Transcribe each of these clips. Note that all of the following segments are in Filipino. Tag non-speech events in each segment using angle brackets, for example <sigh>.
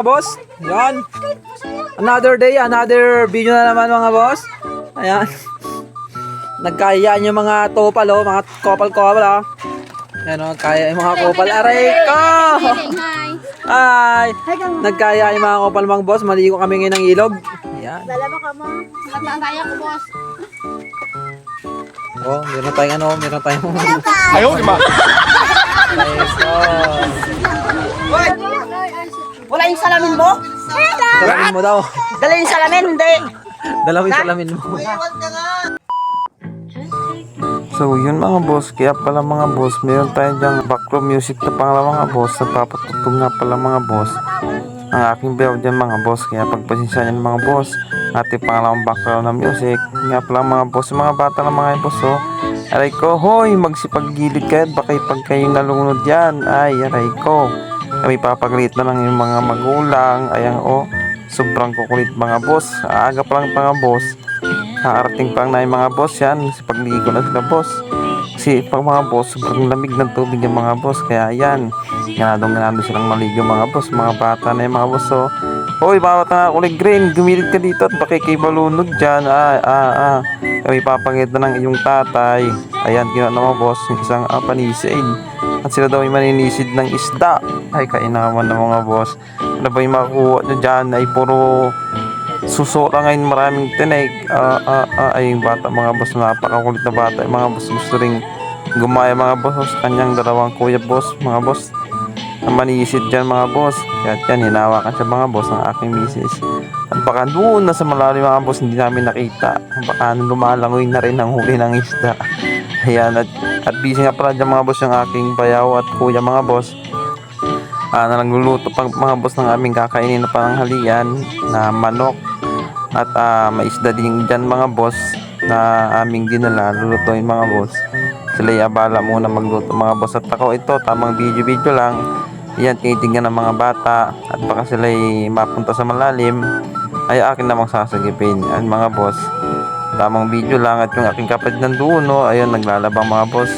Boss, yan. Another day, another video na naman mga boss. Ayan. <laughs> Nagkayaan yung mga topal oh, mga kopal-kopal oh. Ayan oh, kaya yung mga kopal. Aray ko! Hi. Ay! Nagkaya yung mga kopal mga boss. Maligo kami ngayon ng ilog. Ayan. Dalawa ka mo. Natataya ko, boss. Oh, meron tayong ano, meron tayong... Ayaw, di ba? Nice, oh. Wala yung salamin mo? Salamin mo daw. Dala yung salamin, hindi. Dalawin salamin mo. So yun mga boss, kaya pala mga boss, meron tayo dyan background music na pangalawa mga boss, nagpapatugtog nga pala mga boss. Ang aking bayaw dyan mga boss, kaya pagpasensya nyo mga boss, ating pangalawang background na music. Nga pala mga boss, yung mga bata ng mga boss oh. Aray ko, hoy, magsipaggilid kayo, baka pag kayo nalunod yan. Ay, aray ko. Kami papagaliit na lang yung mga magulang. Ayan oh, sobrang kukulit mga boss. Aga pa lang mga boss. Nakarating pa na yung mga boss yan. Kasi pagligo na sila boss. Kasi pag mga boss, sobrang lamig ng tubig yung mga boss. Kaya yan, ganadong ganado silang maligo mga boss. Mga bata na yung mga boss. So, Hoy, bawat na kulig green, gumilid ka dito at baka kay balunod dyan. Ah, ah, ah. Kami papangit na ng iyong tatay. Ayan, ginawa na mga boss, isang ah, panisid. At sila daw ay maninisid ng isda. Ay, kainaman ng mga boss. Ano ba yung makukuha nyo dyan? Ay, puro suso lang ngayon maraming tinig. Ah, ah, ah, ay, yung bata mga boss, napakakulit na bata. Yung mga boss gusto ring gumaya mga boss kanyang dalawang kuya boss, mga boss. Ang manisid dyan mga boss. Kaya yan, hinawakan siya mga boss ng aking misis. At baka doon na sa malalim mga boss, hindi namin nakita. Baka lumalangoy na rin ang huli ng isda. Ayan, at, at busy nga pala dyan mga boss yung aking bayaw at kuya mga boss. Ah, na nagluluto pang mga boss ng aming kakainin na pananghalian na manok. At ah, may isda din dyan mga boss na aming dinala, lulutuin mga boss. Sila abala muna magluto mga boss. At ako ito, tamang video-video lang. Yan, tinitingnan ng mga bata. At baka sila mapunta sa malalim. Ay akin namang sasagipin. Yan mga boss. Tamang video lang at yung aking kapatid nandoon, no? Ayun, naglalabang mga boss.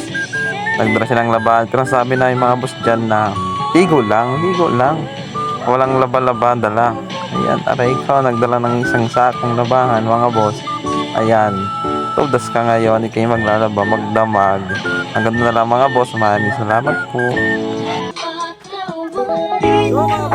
Nagdala silang laban. Pero sabi na yung mga boss dyan na ligo lang, ligo lang. Walang laba-laba dala. Ayan, aray ka, nagdala ng isang sakong labahan mga boss. Ayan, tudas ka ngayon, ikay maglalaba, magdamag. Hanggang na lang mga boss, maraming salamat po. Oh,